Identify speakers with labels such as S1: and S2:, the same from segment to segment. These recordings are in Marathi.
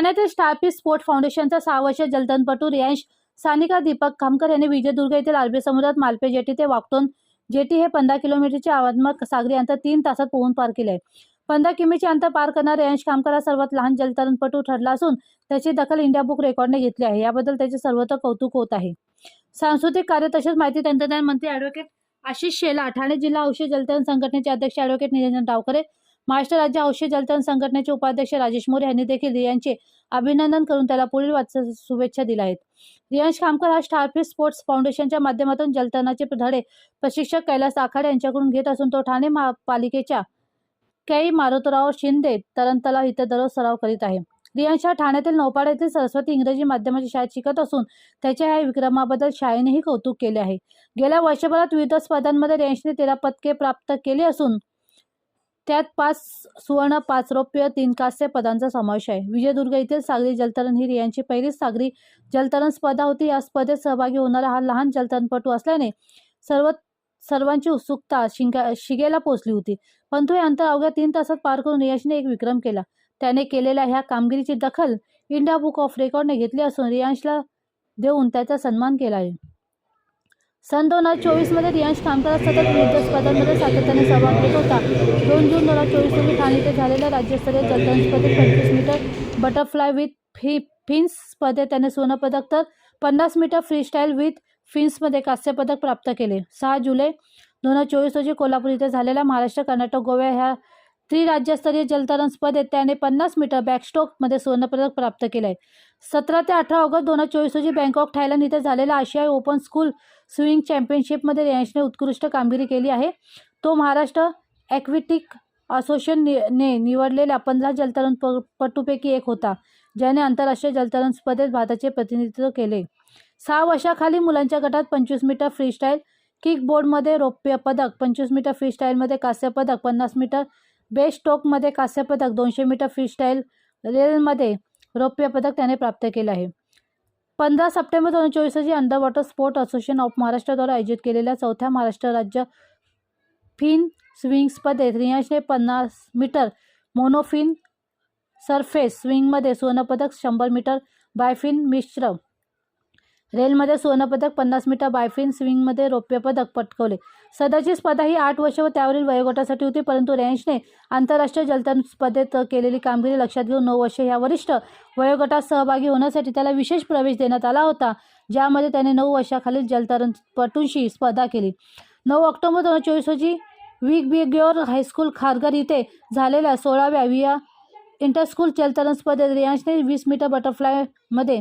S1: ठाण्यातील स्टारपीस स्पोर्ट फाउंडेशनचा सहा वर्ष जलतरणपटू रियांश सानिका दीपक खामकर यांनी विजयदुर्ग येथील अरबी समुद्रात मालपे जेटी ते वाकटोन जेटी हे पंधरा किलोमीटरचे आव्हानात्मक सागरी अंतर तीन तासात पोहून पार केले. आहे पंधरा किमीचे अंतर पार करणारा रियांश खामकर हा सर्वात लहान जलतरणपटू ठरला असून त्याची दखल इंडिया बुक रेकॉर्डने घेतली आहे. याबद्दल त्याचे सर्वत्र कौतुक होत आहे. सांस्कृतिक कार्य तसेच माहिती तंत्रज्ञान मंत्री ॲडव्होकेट आशिष शेला ठाणे जिल्हा औषध जलतरण संघटनेचे अध्यक्ष ॲडव्होकेट निरंजन डावकरे महाराष्ट्र राज्य औषध जलतरण संघटनेचे उपाध्यक्ष राजेश मोरे यांनी देखील रियांचे अभिनंदन करून त्याला पुढील वाटचाल शुभेच्छा दिल्या आहेत. रियांश खामकर हा स्टारफिश स्पोर्ट्स फाउंडेशनच्या माध्यमातून जलतरणाचे धडे प्रशिक्षक कैलास आखाडे यांच्याकडून घेत असून तो ठाणे महापालिकेच्या कै मारुतराव शिंदे तरणतलाव इथं दररोज सराव करीत आहे. रियांश हा ठाण्यातील नौपाड येथील सरस्वती इंग्रजी माध्यमाच्या शाळेत शिकत असून त्याच्या या विक्रमाबद्दल शाळेनेही कौतुक केले आहे. गेल्या वर्षभरात विविध स्पर्धांमध्ये रियांशने तेरा पदके प्राप्त केली असून त्यात पाच सुवर्ण पाच रौप्य तीन कांस्य पदांचा समावेश आहे. विजयदुर्ग येथील सागरी जलतरण ही यांची पहिलीच सागरी जलतरण स्पर्धा होती. या स्पर्धेत सहभागी होणारा हा लहान जलतरणपटू असल्याने सर्व सर्वांची उत्सुकता शिंगा शिगेला पोचली होती. परंतु हे अंतर अवघ्या तीन तासात पार करून रियांशने एक विक्रम केला. त्याने केलेल्या ह्या कामगिरीची दखल इंडिया बुक ऑफ रेकॉर्डने घेतली असून रियांशला देऊन त्याचा सन्मान केला आहे. सन दोन हजार चोवीसमध्ये रियांश खामकर सतत विविध स्पर्धांमध्ये सातत्याने सहभाग घेत होता. दोन जून दोन हजार चोवीस रोजी ठाणे येथे झालेल्या राज्यस्तरीय जलतरण स्पर्धेत पंचवीस मीटर बटरफ्लाय विथ फि फिन्स स्पर्धेत त्याने सोनपदक तर पन्नास मीटर फ्रीस्टाईल विथ फिन्समध्ये कांस्यपदक प्राप्त केले. सहा जुलै दोन हजार चोवीस रोजी कोल्हापूर इथे झालेल्या महाराष्ट्र कर्नाटक गोवा ह्या त्रिराज्यस्तरीय जलतरण स्पर्धेत त्याने पन्नास मीटर बॅकस्ट्रोकमध्ये सुवर्णपदक प्राप्त केले आहे सतरा ते अठरा ऑगस्ट दोन हजार चोवीस रोजी बँकॉक थायलंड इथे झालेल्या आशियाई ओपन स्कूल स्विंग चॅम्पियनशिपमध्ये रियांशने उत्कृष्ट कामगिरी केली आहे. तो महाराष्ट्र ॲक्विटिक असोसिएशन ने निवडलेल्या पंधरा जलतरण पटूपैकी एक होता ज्याने आंतरराष्ट्रीय जलतरण स्पर्धेत भारताचे प्रतिनिधित्व केले. सहा वर्षाखाली मुलांच्या गटात पंचवीस मीटर फ्रीस्टाईल किकबोर्डमध्ये रौप्य पदक पंचवीस मीटर फ्रीस्टाईलमध्ये कांस्य पदक पन्नास मीटर बेस्ट स्टोकमध्ये कांस्य पदक दोनशे मीटर फ्रीस्टाईल रेलमध्ये रौप्य पदक त्याने प्राप्त केलं आहे. पंधरा सप्टेंबर दोन हजार चोवीस रोजी under water sport association of महाराष्ट्राद्वारे आयोजित केलेल्या चौथ्या महाराष्ट्र राज्य फिन स्विंग स्पर्धेत रियांशने पन्नास मीटर मोनोफिन सरफेस स्विंगमध्ये सुवर्णपदक शंभर मीटर बायफिन मिश्र रेलमध्ये सुवर्णपदक पन्नास मीटर बायफिन स्विंगमध्ये रौप्य पदक पटकवले. सदरची स्पर्धा ही आठ वर्ष व त्यावरील वयोगटासाठी होती परंतु रेंजने आंतरराष्ट्रीय जलतरण स्पर्धेत केलेली कामगिरी लक्षात घेऊन नऊ वर्ष ह्या वरिष्ठ वयोगटात सहभागी होण्यासाठी त्याला विशेष प्रवेश देण्यात आला होता ज्यामध्ये त्याने नऊ वर्षाखालील जलतरणपटूंशी स्पर्धा केली. नऊ ऑक्टोबर दोन हजार चोवीस रोजी विग बिग्योर हायस्कूल खारघर इथे झालेल्या सोळाव्या विया इंटरस्कूल जलतरण स्पर्धेत रियांशने वीस मीटर बटरफ्लायमध्ये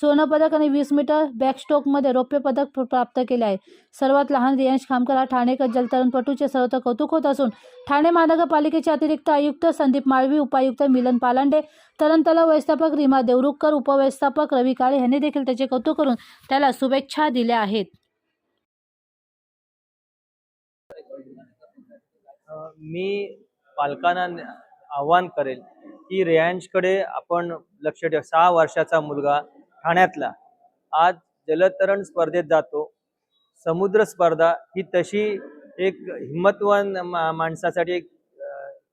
S1: सुवर्णपदक आणि वीस मीटर बॅकस्ट्रोकमध्ये रौप्य पदक प्राप्त केले आहे. सर्वात लहान रियांश खामकर हा ठाणेकर जलतरणपटूचे सर्वत्र कौतुक होत असून ठाणे महानगरपालिकेचे अतिरिक्त आयुक्त संदीप माळवी उपायुक्त मिलन पालांडे तरणतलाव व्यवस्थापक रीमा देवरुखकर उपव्यवस्थापक रवी काळे यांनी देखील त्याचे कौतुक करून त्याला शुभेच्छा दिल्या आहेत.
S2: मी पालकांना आव्हान करेल की रेयांशकडे आपण लक्ष ठेव. सहा वर्षाचा मुलगा ठाण्यातला. आज जलतरण स्पर्धेत जातो. समुद्र स्पर्धा ही तशी एक हिंमतवान मा- माणसासाठी एक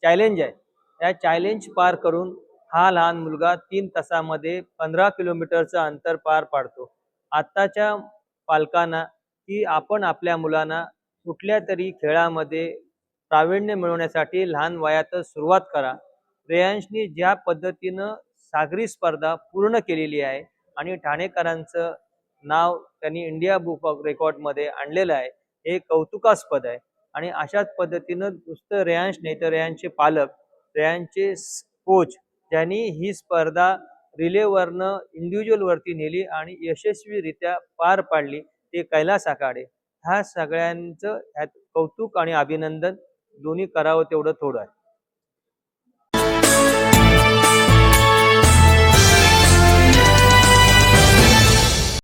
S2: चॅलेंज आहे. त्या चॅलेंज पार करून हा लहान मुलगा तीन तासामध्ये पंधरा किलोमीटरचं अंतर पार पाडतो. आत्ताच्या पालकांना की आपण आपल्या मुलांना कुठल्या तरी खेळामध्ये प्रावीण्य मिळवण्यासाठी लहान वयातच सुरुवात करा. रेयांशनी ज्या पद्धतीनं सागरी स्पर्धा पूर्ण केलेली आहे आणि ठाणेकरांचं नाव त्यांनी इंडिया बुक ऑफ रेकॉर्डमध्ये आणलेलं आहे हे कौतुकास्पद आहे. आणि अशाच पद्धतीनं नुसतं रेयांश नाही तर रेयांशचे पालक रेयांचे कोच त्यांनी ही स्पर्धा रिलेवरनं इंडिव्हिज्युअलवरती नेली आणि यशस्वीरित्या पार पाडली ते कैलास आखाडे. ह्या सगळ्यांचं ह्यात कौतुक आणि अभिनंदन दोन्ही करावं तेवढं थोडं आहे.